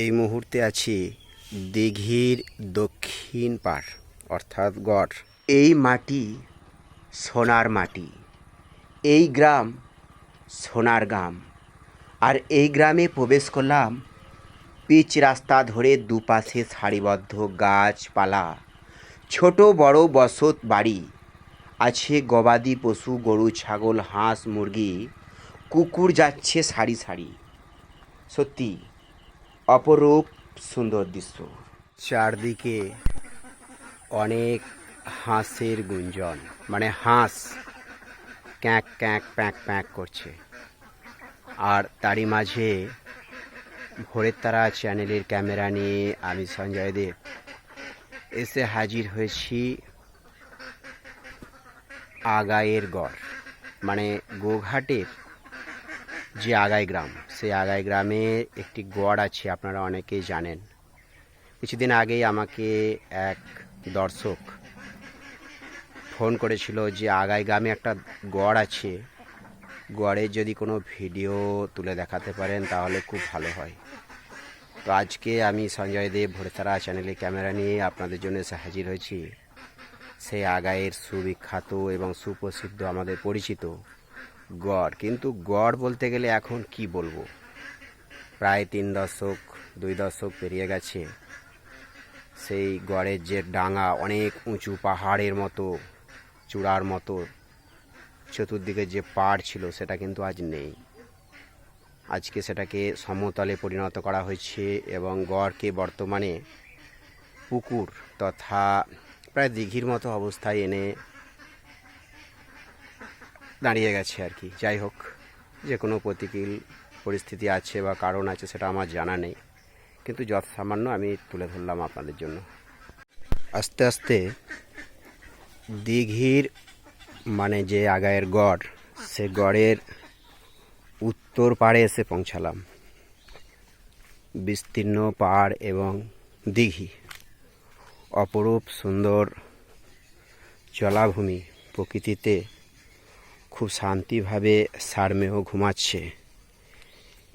এই মুহূর্তে আছি দিঘির দক্ষিণ পার অর্থাৎ গড়। এই মাটি সোনার মাটি। এই গ্রাম সোনার গ্রাম। আর এই গ্রামে প্রবেশ করলাম পিচ রাস্তা ধরে দুপাশে সারিবদ্ধ গাছপালা, ছোট বড় বসত বাড়ি, আছে গবাদি পশু, গরু, ছাগল, হাঁস, মুরগি, কুকুর যাচ্ছে সারি সারি। সত্যি অপরূপ সুন্দর দৃশ্য। চারদিকে অনেক হাঁসের গুঞ্জন মানে হাঁস ক্যাঁক ক্যাঁক প্যাঁক প্যাঁক করছে। আর তারই মাঝে ভোরের তারা চ্যানেলের ক্যামেরা নিয়ে আমি সঞ্জয় দেব এসে হাজির হয়েছি আগায়ের গড় মানে গোঘাটের যে আগাই গ্রাম, সেই আগাই গ্রামে একটি গড় আছে, আপনারা অনেকেই জানেন। কিছুদিন আগেই আমাকে এক দর্শক ফোন করেছিল যে আগাই গ্রামে একটা গড় আছে, গড়ে যদি কোনো ভিডিও তুলে দেখাতে পারেন তাহলে খুব ভালো হয়। তো আজকে আমি সঞ্জয় দেব ভোরতারা চ্যানেলে ক্যামেরা নিয়ে আপনাদের জন্য এসে হাজির হয়েছি। সেই আগাইয়ের সুবিখ্যাত এবং সুপ্রসিদ্ধ, আমাদের পরিচিত গড়। কিন্তু গড় বলতে গেলে এখন কি বলব? প্রায় তিন দশক, দুই দশক পেরিয়ে গেছে। সেই গড়ের যে ডাঙা অনেক উঁচু পাহাড়ের মতো, চূড়ার মতো, চতুর্দিকে যে পাড় ছিল সেটা কিন্তু আজ নেই। আজকে সেটাকে সমতলে পরিণত করা হয়েছে এবং গড়কে বর্তমানে পুকুর তথা প্রায় দিঘির মতো অবস্থায় এনে দাঁড়িয়ে গেছে আর কি। যাই হোক, যে কোনো প্রতিকূল পরিস্থিতি আছে বা কারণ আছে সেটা আমার জানা নেই। কিন্তু যত সামান্য আমি তুলে ধরলাম আপনাদের জন্য। আস্তে আস্তে দিঘির মানে যে আগায়ের গড়, সে গড়ের উত্তর পাড়ে এসে পৌঁছালাম। বিস্তীর্ণ পাড় এবং দিঘি। অপরূপ সুন্দর জলাভূমি প্রকৃতিতে খুব শান্তিভাবে সারমেহ ঘুমাচ্ছে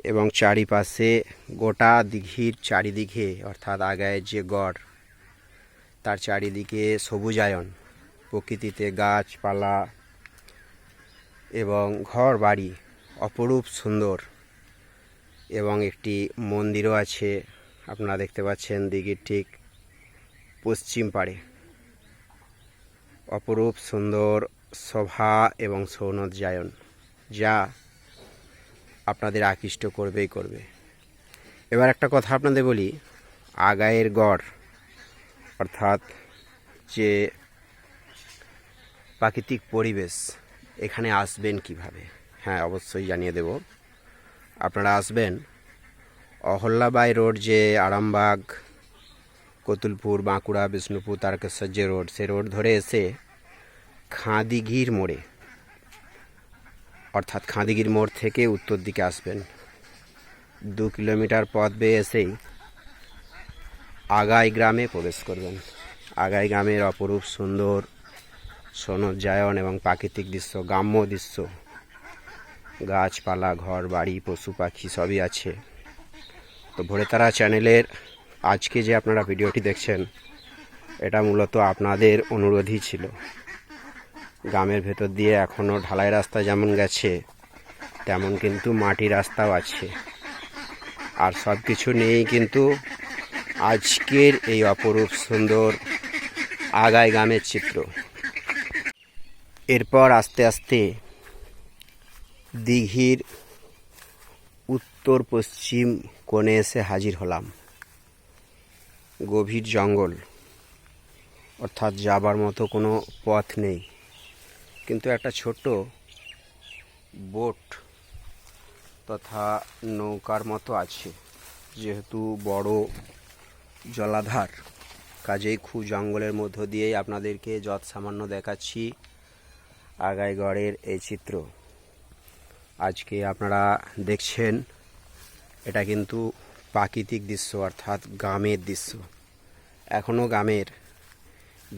এবং চারিপাশে গোটা দিঘির চারিদিকে, অর্থাৎ আগায় যে গড়, তার চারিদিকে সবুজায়ন। প্রকৃতিতে গাছপালা এবং ঘর বাড়ি অপরূপ সুন্দর এবং একটি মন্দিরও আছে। আপনারা দেখতে পাচ্ছেন দিঘির ঠিক পশ্চিম পাড়ে। অপরূপ সুন্দর শোভা এবং সৌনদ সৌন্দর্যায়ন যা আপনাদের আকৃষ্ট করবেই করবে। এবার একটা কথা আপনাদের বলি, আগায়ের গড়, অর্থাৎ যে প্রাকৃতিক পরিবেশ, এখানে আসবেন কীভাবে? হ্যাঁ অবশ্যই জানিয়ে দেব। আপনারা আসবেন অহল্যাবাই রোড যে আরামবাগ, কতুলপুর, বাঁকুড়া, বিষ্ণুপুর, তারকেশ্বর যে রোড, সে রোড ধরে এসে খাঁদিঘির মোড়ে, অর্থাৎ খাঁদিঘির মোড় থেকে উত্তর দিকে আসবেন। দু কিলোমিটার পথ বেয়ে এসেই আগাই গ্রামে প্রবেশ করবেন। আগাই গ্রামের অপরূপ সুন্দর সৌন্দর্যায়ন এবং প্রাকৃতিক দৃশ্য, গ্রাম্য দৃশ্য, গাছপালা, ঘর, বাড়ি, পশু পাখি সবই আছে। তো ভোরে তারা চ্যানেলের আজকে যে আপনারা ভিডিওটি দেখছেন, এটা মূলত আপনাদের অনুরোধই ছিল। গ্রামের ভেতর দিয়ে এখনও ঢালাই রাস্তা যেমন গেছে, তেমন কিন্তু মাটি রাস্তাও আছে। আর সব কিছু নিয়েই কিন্তু আজকের এই অপরূপ সুন্দর আগায় গ্রামের চিত্র। এরপর আস্তে আস্তে দিঘির উত্তর পশ্চিম কোণে এসে হাজির হলাম। গভীর জঙ্গল, অর্থাৎ যাবার মতো কোনো পথ নেই। কিন্তু একটা ছোট বোট তথা নৌকার মতো আছে, যেহেতু বড় জলাধার। কাজেই খুব জঙ্গলের মধ্য দিয়েই আপনাদেরকে যৎ সামান্য দেখাচ্ছি আগাইগড়ের এই চিত্র। আজকে আপনারা দেখছেন, এটা কিন্তু প্রাকৃতিক দৃশ্য, অর্থাৎ গ্রামের দৃশ্য। এখনও গ্রামের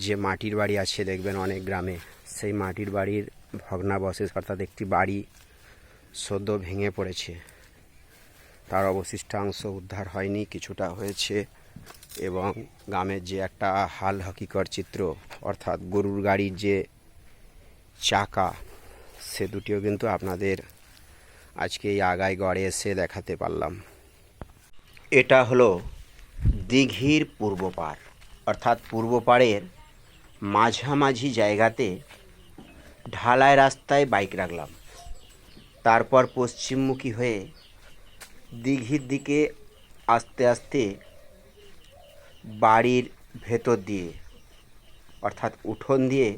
যে মাটির বাড়ি আছে, দেখবেন অনেক গ্রামে। সেই মাটির বাড়ির ভগ্নাবশেষ অর্থাৎ একটি বাড়ি সদ্য ভেঙে পড়েছে। তার অবশিষ্টাংশ উদ্ধার হয়নি, কিছুটা হয়েছে এবং গ্রামের যে একটা হাল হকিকর চিত্র, অর্থাৎ গরুর গাড়ির যে চাকা, সে দুটিও কিন্তু আপনাদের আজকে এই আগায় গড়ে এসে দেখাতে পারলাম। এটা হলো দিঘির পূর্ব পাড়, অর্থাৎ পূর্ব পাড়ের মাঝামাঝি জায়গাতে ঢালাই রাস্তায় বাইক রাখলাম। তারপর পশ্চিমমুখী হয়ে দিঘির দিকে আস্তে আস্তে বাড়ির ভেতর দিয়ে, অর্থাৎ উঠোন দিয়ে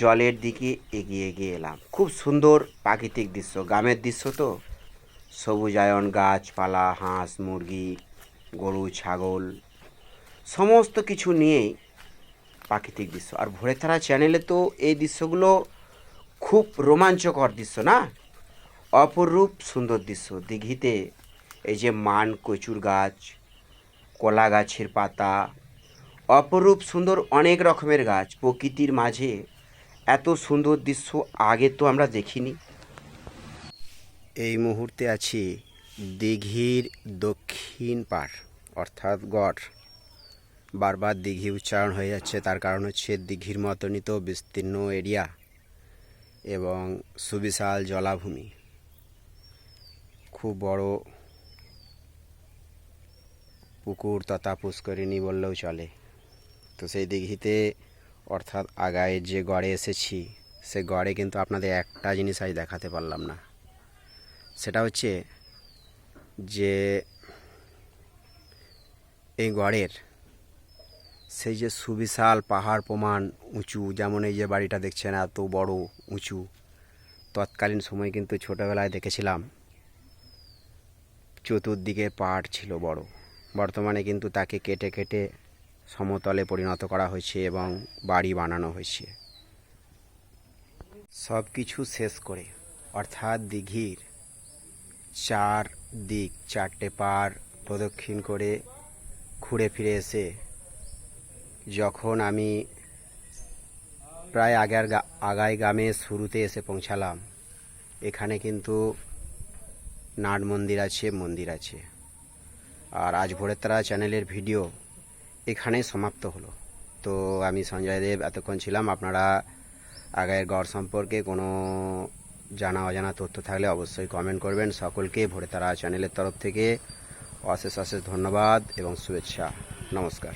জলের দিকে এগিয়ে এগিয়ে এলাম। খুব সুন্দর প্রাকৃতিক দৃশ্য। গ্রামের দৃশ্য তো, সবুজায়ন, গাছপালা, হাঁস, মুরগি, গরু, ছাগল, সমস্ত কিছু নিয়েই প্রাকৃতিক দৃশ্য। আর ভোরে তারা চ্যানেলে তো এই দৃশ্যগুলো খুব রোমাঞ্চকর দৃশ্য না? অপরূপ সুন্দর দৃশ্য। দিঘিতে এই যে মান কচুর গাছ, কলা গাছের পাতা, অপরূপ সুন্দর অনেক রকমের গাছ। প্রকৃতির মাঝে এত সুন্দর দৃশ্য আগে তো আমরা দেখিনি। এই মুহূর্তে আছি দিঘির দক্ষিণ পাড়, অর্থাৎ গড়। বারবার দিঘি উচ্চারণ হয়ে যাচ্ছে। তার কারণ হচ্ছে দিঘির মতনই তো বিস্তীর্ণ এরিয়া এবং সুবিশাল জলাভূমি। খুব বড় পুকুর তথা পুষ্করিণী বললেও চলে। তো সেই দিঘিতে অর্থাৎ আগায় যে গড়ে এসেছি, সে গড়ে কিন্তু আপনাদের একটা জিনিস আজ দেখাতে পারলাম না। সেটা হচ্ছে যে এই গড়ের সেই যে সুবিশাল পাহাড় প্রমাণ উঁচু, যেমন এই যে বাড়িটা দেখছেন এত বড়, উঁচু, তৎকালীন সময় কিন্তু ছোটোবেলায় দেখেছিলাম। চতুর্দিকে পাহাড় ছিল বড়। বর্তমানে কিন্তু তাকে কেটে কেটে সমতলে পরিণত করা হয়েছে এবং বাড়ি বানানো হয়েছে। সব কিছু শেষ করে, অর্থাৎ দিঘির চার দিক চারটে পার প্রদক্ষিণ করে ঘুরে ফিরে এসে যখন আমি প্রায় আগের আগাই গ্রামে শুরুতে এসে পৌঁছালাম, এখানে কিন্তু নাট মন্দির আছে মন্দির আছে। আর আজ ভোরের তারা চ্যানেলের ভিডিও এখানেই সমাপ্ত হলো। তো আমি সঞ্জয় দেব, এতক্ষণ ছিলাম। আপনারা আগের গড় সম্পর্কে কোনো জানা অজানা তথ্য থাকলে অবশ্যই কমেন্ট করবেন। সকলকে ভোরে তারা চ্যানেলের তরফ থেকে অশেষ অশেষ ধন্যবাদ এবং শুভেচ্ছা। নমস্কার।